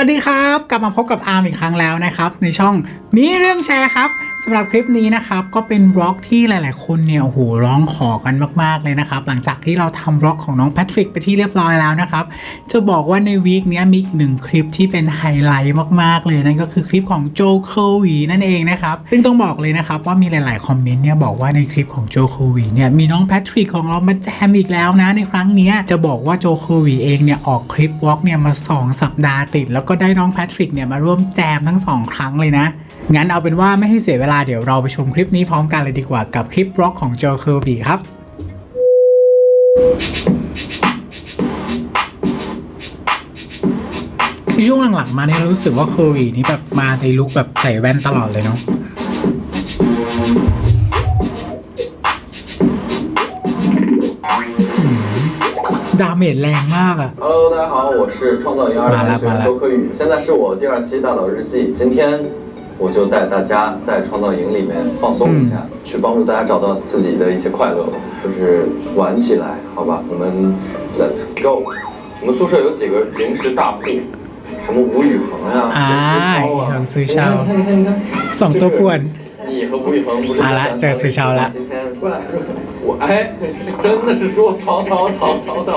วัสดีครับ กลับมาพบกับอาร์มอีกครั้งแล้วนะครับ ในช่องมีเรื่องแชร์ครับสำหรับคลิปนี้นะครับ ก็เป็นบล็อกที่หลาย ๆ คนเนี่ยโอ้โหร้องขอกันมาก ๆ เลยนะครับ หลังจากที่เราทำบล็อกของน้องแพทริกไปที่เรียบร้อยแล้วนะครับ จะบอกว่าในวีคเนี้ยมีอีกหนึ่งคลิปที่เป็นไฮไลท์มาก ๆ เลยนั่นก็คือคลิปของโจโควีนั่นเองนะครับ ซึ่งต้องบอกเลยนะครับว่ามีหลาย ๆ คอมเมนต์เนี่ยบอกว่าในคลิปของโจโควีเนี่ยมีน้องแพทริกของเรามาแจมอีกแล้วนะในครั้งนี้จะบอกว่าโจโควีเองเนี่ยออกคลิปวอล์กเนี่ยมา 2 สัปดาห์ติดแล้วก็ได้น้องแพทริกเนี่ยมาร่วมแจมทั้งสองครั้งเลยนะ งั้นเอาเป็นว่าไม่ให้เสียเวลาเดี๋ยวเราไปชมคลิปนี้พร้อมกันเลยดีกว่ากับคลิปร็อกของโจเคอร์วีครับช่วงหลังๆมาเนี่ยรู้สึกว่าเคอร์วีนี่แบบมาในลุคแบบใส่แว่นตลอดเลยเนาะ ดาเมจแรงมากอะ Hello，大家好，我是创造营二班学员周柯宇，现在是我第二期大岛日记。今天我就带大家在创造营里面放松一下，去帮助大家找到自己的一些快乐吧，就是玩起来，好吧？我们 Let's go。我们宿舍有几个零食大户，什么吴宇恒呀、啊刘思有思超啊，超你看，你看，你看， สองตัวป่วน 你和吴宇恒不是好了在这个思超了今天过来， 我哎，真的是说曹操曹操到。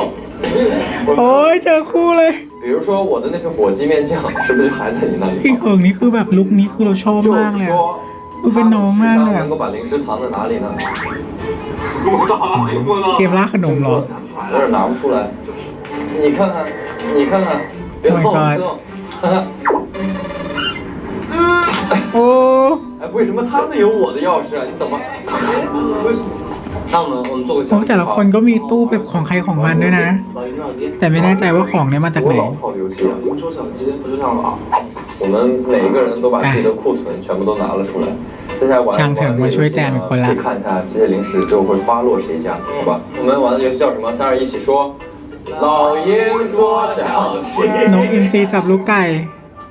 โอ้ยเจอคู่เลย 比如说我的那瓶火鸡面酱，是不是就还在你那里 พี่ 放？ เหิงนี่คือแบบลุคนี้คือเราชอบ 就 มาก 是 เลยอะ 说， ดูเป็นน้องมากเลยอะ 能够把零食藏在哪里呢？ เกมล่าขนมเหรอ 有点拿不出来。你看看，你看看，别 Oh 动， my 别 god 动。看看， โอ้ 哎，为什么他们有我的钥匙啊？你怎么？为什么？ 那我们我们做个 โอ้แต่ละคนก็มีตู้แบบของใครของมันด้วยนะ แต่ไม่แน่ใจว่าของเนี่ยมาจากไหน 多老套的游戏啊！周小鸡，我就想了。我们每一个人都把自己的库存全部都拿了出来。大家玩上城玩这个游戏我去占呢一回来可以看一下这些零食最后会花落谁家，好吧？我们玩的游戏叫什么？三二一起说。老鹰捉小鸡。 นกอินทรีจับลูกไก่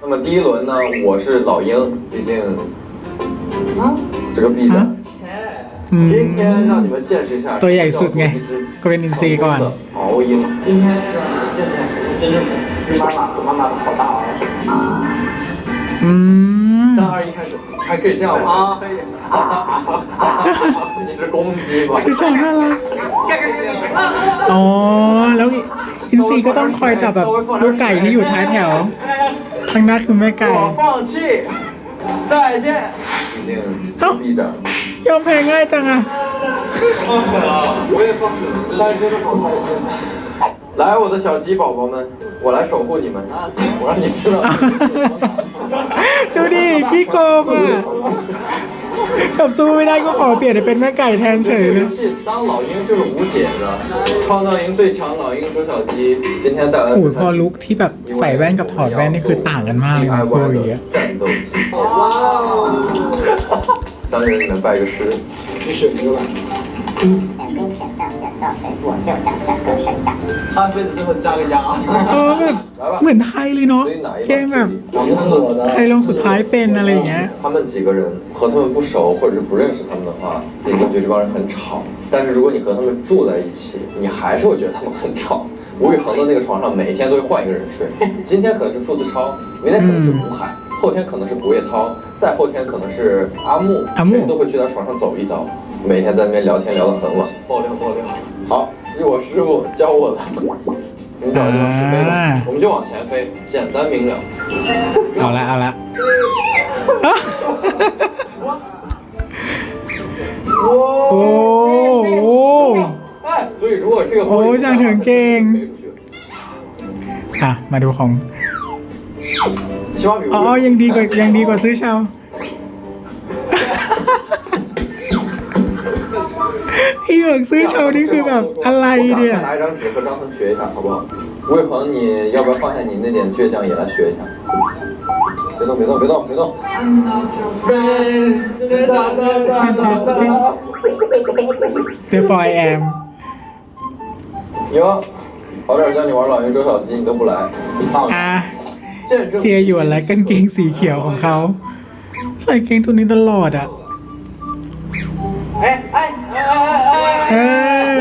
那么第一轮呢，我是老鹰，毕竟这个币的。 อืม 今天让你们见识一下，ตัวใหญ่สุดไงก็เป็นอินทรีก่อน 熬鹰。今天是让你们见识真正的妈妈，我妈妈好大啊！ อืม 三二一开始，还可以这样玩。啊，可以。你是公鸡吧？ คือชอบน่ารักอ๋อ แล้วอินทรีก็ต้องคอยจับแบบลูกไก่ที่อยู่ท้ายแถว ข้างหน้าคือแม่ไก่ 我放弃，再见。 毕竟是币长。 ยอมแพ้ง่ายจังอะ 我也放弃了，大家都放弃了。来，我的小鸡宝宝们，我来守护你们。我让你知道。 ดูดิขี้โกงอ่ะกับสู้ไม่ได้ก็ขอเปลี่ยนให้เป็นแม่ไก่แทนเฉย 这个 เลย 游戏当老鹰就是无解的，创造营最强老鹰捉小鸡。今天带来 โอ้ 的 ยพอลุคที่แบบใส่แว่นกับถอดแว่นนี่คือต่างกันมากเลยนะโควีอะ 战斗机。 三个人里面拜个师。你选一个吧。两边甜到两到水，我就想选个神道。咖啡的最后加个鸭。 เออแบบเหมือนไทยเลยเนาะ 所以哪一 เกมแบบ 把自己我的 ใครลงสุดท้ายเป็นอะไรอย่างเงี้ย 他们几个人和他们不熟或者是不认识他们的话，你会觉得这帮人很吵。但是如果你和他们住在一起，你还是会觉得他们很吵。吴宇恒的那个床上每天都会换一个人睡，今天可能是傅自超，明天可能是吴海， 后天可能是古冶涛，再后天可能是阿木，每天都会去他床上走一遭，每天在那边聊天聊得很晚。爆料爆料，好，是我师傅教我的，你找一个试飞的，我们就往前飞，简单明了。阿来好来。哈哈哈！哈哦哦。哎，所以如果这个，我想看劲。啊，麦兜控。อ่ะ มาดูของ 起码比 อ๋อ ยังดีกว่ายังดีกว่าซื้อเชาพี่เบิกซื้อเชานี่คือแบบอะไรเนี่ย 拿一张纸和张腾学一下，好不好？吴伟恒，你要不要放下你那点倔强也来学一下？别动，别动，别动，别动！ Therefore I am 哟，好点教你玩老鹰捉小鸡，你都不来， อ่ะ 见证 เจียหยวนและกางเกงสีเขียวของเขา ใส่เกงตัวนี้ตลอดอ่ะ 哎哎哎哎哎！ เออ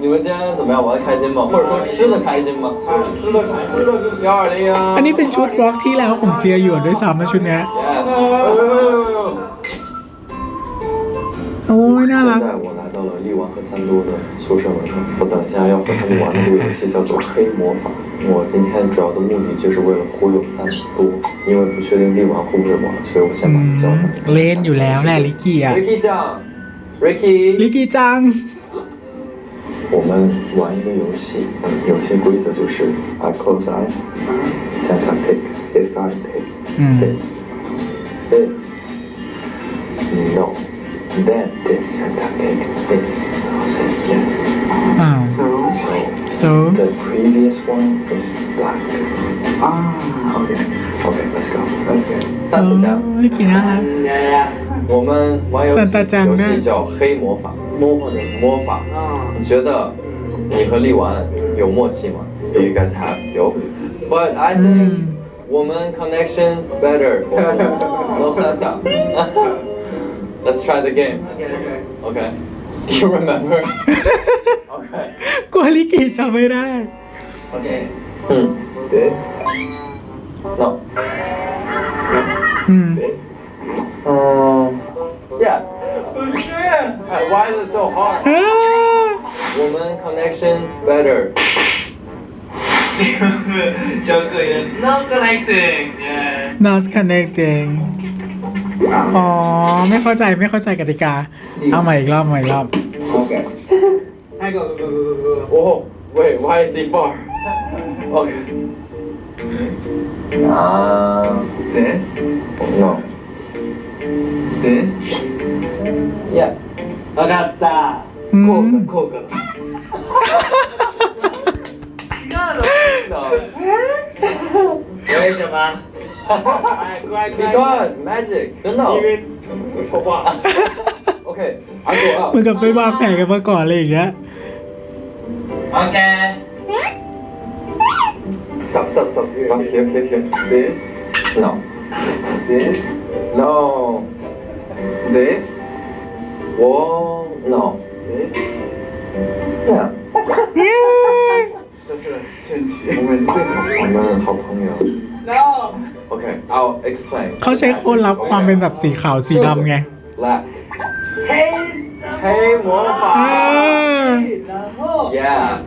你们 们今天怎么样？玩的开心吗？或者说吃的开心吗？吃的开吃的就幺二零啊！ อันนี้เป็นชุดร็อกที่แล้วของเจียหยวนด้วยซ้ำนะชุดเนี้ย Yes。 โอ้ยน่ารัก 现在我来到了力丸和三多的宿舍门口，我等一下要和他们玩的这个游戏叫做黑魔法。 我今天主要的目的就是为了忽悠三多，因为不确定力丸会不会玩，所以我先 อื 把他叫 ม 来。 เล่นอยู่แล้วแหละลิกกี้อ่ะ Ricky 酱，Ricky， ลิกกี้จัง 我们玩一个游戏，有些规则就是 I close eyes, Santa pick, if I pick อืม this, this, no, then this Santa pick this, I'll say yes. อ่า So, so. The previous one was black. Ah, okay. Okay, let's go. Let's go. Oh, 萨德加。哦，挺好的。我们玩游戏游戏叫黑魔法，魔法的魔法。你觉得你和力丸有默契吗？Do you guys have 有？But I think 我们 connection better. No Santa. Let's try the game. Okay. Okay. Do you remember? okay. ตัวลิกิจำไม่ได้ Okay. Hmm. This. No. Hmm. This. Uh, yeah. Uh, why is it so hard? Woman connection better. Joker is not connecting. Yeah. Not connecting. อ๋อ ไม่เข้าใจ ไม่เข้าใจกติกา เอาใหม่อีกรอบ ใหม่อีกรอบ Okay. 还有个个个个个， Oh, wait, why is he far? Okay. Ah, this? No. This? Yeah. わかった。うんこうかこうか。違うの？ No. 为什么？哎，乖乖。 Because magic. 真的。因为说话。 Okay, I go เหมือน out. กับไปวางแผนกันมาก่อนอะไรอย่างเงี้ย OK。 Stop, stop, stop. Stop here, here, here. This? No. This? No. This? Whoa, no. This? Yeah. 这是神奇。我们最好，我们好朋友。 No。 Okay, I'll explain. เขาใช้โคนรับความเป็นแบบสีขาวสีดำไง Black. 黑。黑魔 อ่า 法。然后。 Yeah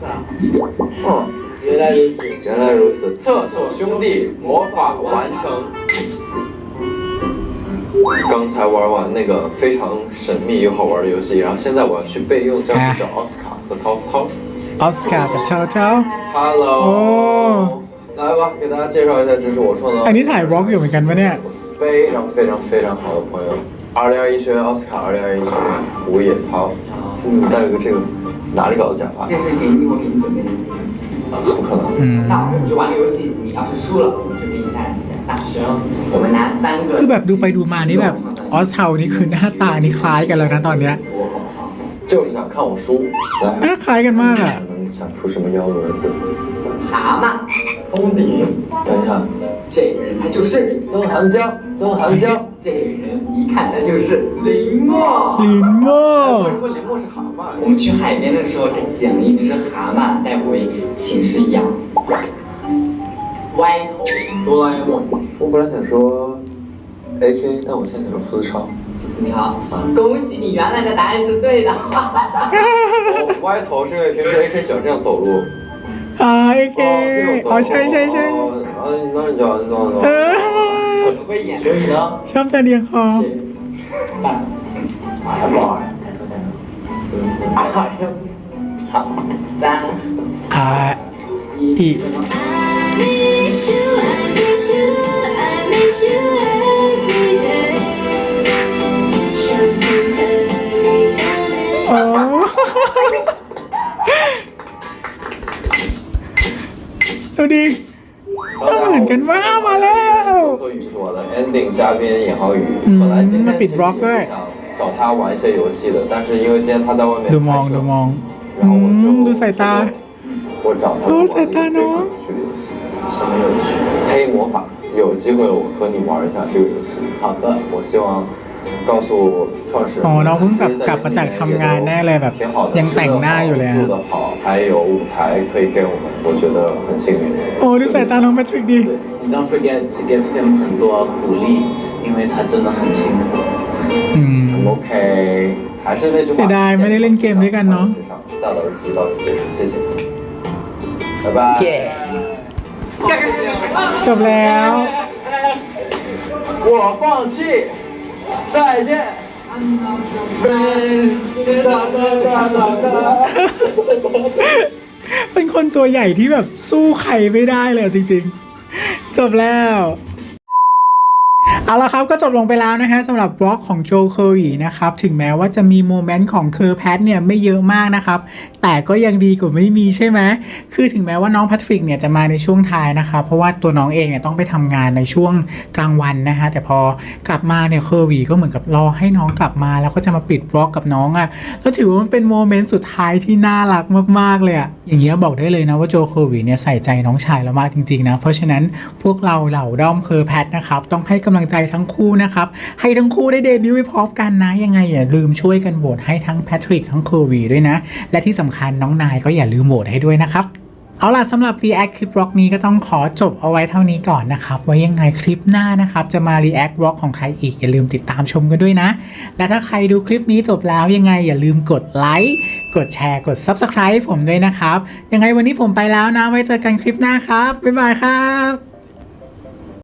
嗯，原来如此。原来如此。厕所兄弟魔法完成。刚才玩完那个非常神秘又好玩的游戏，然后现在我要去备用教室找奥斯卡和涛涛。 ออสการ์กับเช้าเช้า Hello。哦来吧，给大家介绍一下，这是我创造。 อันนี้ถ่ายร็อกอยู่เหมือนกันปะเนี่ย 非常非常非常好的朋友，二零二一学院奥斯卡，二零二一学院吴野涛。嗯，戴了个这个 哪里搞的假发？这是给你我给你准备的惊喜。不可能。 อืม 那我们就玩个游戏，你要是输了，我们就给你带几件大行。我们拿三个。 คือแบบดูไปดูมานี่แบบออสเทานี่คือหน้าตานี่คล้ายกันแล้วนะตอนเนี้ย 就是想看我输。 หน้า 来， คล้ายกันมากอ่ะ 能想出什么幺蛾子？蛤蟆，封顶。等一下，这个人他就是，曾涵江，曾涵江。这个人一看他就是林默。 ลิน 问林是蛤蟆。我们去海边的时候，他捡了一只蛤蟆带回寝室养。歪头，哆啦 A 梦。我本来想说 A K，但我现在想说付子超。嗯、恭喜你，原来的答案是对的。歪头是平时 AK 喜欢这样走路。啊，AK，好帅帅帅。啊，你那你叫，你叫，你。会演，所以呢？小粉脸好。爸，妈！三 อ่า 一 อีก miss you, I miss you, I miss you every day。只想跟和你聊聊。 อ๋อดูดิก็เหมือนกันว่ามาแล้ว 做宇是我的 ending 嘉宾尹浩宇，嗯本来今那比天其实 Brock 也是想 找他玩一些游戏的，但是因为今天他在外面 ดูมอง 拍摄 ดูมอง 然后我 อืม 就 ดูสายตา 我找他 โอ้ 玩了 สาย 一个 ตา 非 น้อง 常有趣的游戏，什么游戏？黑魔法，有机会我和你玩一下这个游戏。好的，我希望 告诉创始人， อ๋อน้องเพิ่งกลับ 其实在 กลับมาจาก 这里 ทำ 面 งาน 也都 แน่เลยแบบ 挺好的， ยังแต่งหน้าอยู่เลย 吃 อะ 得好，住得好，还有舞台可以给我们，我觉得很幸运。 โอ้ดูสายตาน้องแพทริกดี 你 don't forget to give him 很多鼓励，因为他真的很辛苦。 อืม OK，还是那句话， เสียดายไม่ได้เล่นเกมด้วยกันเนอะ 大岛日记到此结束，谢谢，拜拜。 จบแล้ว 我放弃，再见。 เป็นคนตัวใหญ่ที่แบบสู้ใครไม่ได้เลยจริงๆ จบแล้ว เอาละครับก็จบลงไปแล้วนะฮะสำหรับบล็อกของโจเคอรีนะครับถึงแม้ว่าจะมีโมเมนต์ของเคอร์แพทเนี่ยไม่เยอะมากนะครับ แต่ก็ยังดีกว่าไม่มีใช่ไหมคือถึงแม้ว่าน้องแพทริกเนี่ยจะมาในช่วงท้ายนะครับเพราะว่าตัวน้องเองเนี่ยต้องไปทำงานในช่วงกลางวันนะฮะแต่พอกลับมาเนี่ยเคอร์วีก็เหมือนกับรอให้น้องกลับมา แล้วก็จะมาปิดบล็อกกับน้องอะ่ะแล้วถือว่ามันเป็นโมเมนต์สุดท้ายที่น่ารักมากๆเลยอะ่ะอย่างเงี้ยบอกได้เลยนะว่าโจเคอร์วีเนี่ยใส่ใจน้องชายเรามากจริงๆนะเพราะฉะนั้นพวกเราเหล่าด้อมเคอร์แพทนะครับต้องให้กำลังใจทั้งคู่นะครับ ให้ทั้งคู่ได้เดบิวต์ไปพร้อมกันนะ ยังไงอย่าลืมช่วยกันโหวตให้ทั้งแพทริกทั้งเคอร์วีด้วยนะ และที่สำคัญน้องนายก็อย่าลืมโหวตให้ด้วยนะครับเอาล่ะสำหรับ React คลิปร็อกนี้ก็ต้องขอจบเอาไว้เท่านี้ก่อนนะครับ ไว้ยังไงคลิปหน้านะครับ จะมา React ร็อกของใครอีก อย่าลืมติดตามชมกันด้วยนะ และถ้าใครดูคลิปนี้จบแล้วยังไงอย่าลืมกดไลค์กดแชร์กด Subscribe ผมด้วยนะครับ ยังไงวันนี้ผมไปแล้วนะ ไว้เจอกันคลิปหน้าครับ บ๊ายบายครับ